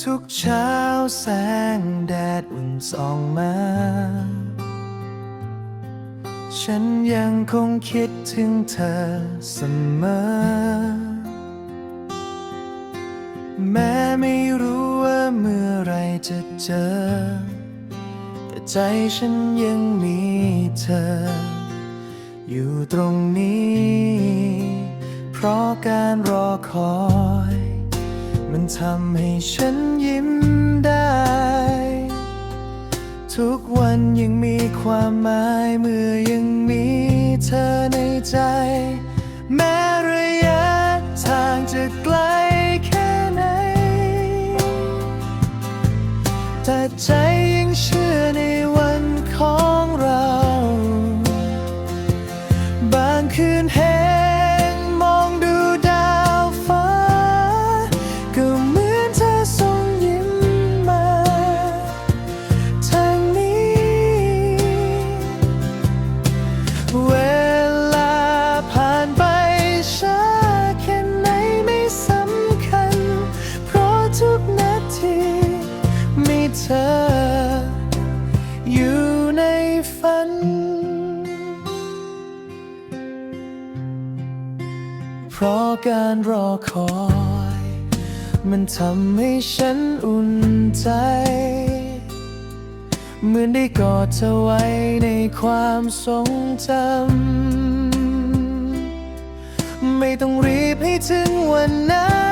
ทุกเช้าแสงแดดอุ่นส่องมา ฉันยังคงคิดถึงเธอเสมอ แม้ไม่รู้ว่าเมื่อไรจะเจอ แต่ใจฉันยังมีเธอ อยู่ตรงนี้ เพราะการรอคอย ทำให้ฉันยิ้มได้ ทุกวันยังมีความหมายเมื่อยังมีเธอในใจ แม้ระยะทางจะไกลแค่ไหน แต่ใจ ราะการรอคอย มันทำให้ฉันอุ่นใจ เหมือนได้กอดเธอไว้ในความทรงจำ ไม่ต้องรีบให้ถึงวันนั้นขอแค่ฉัน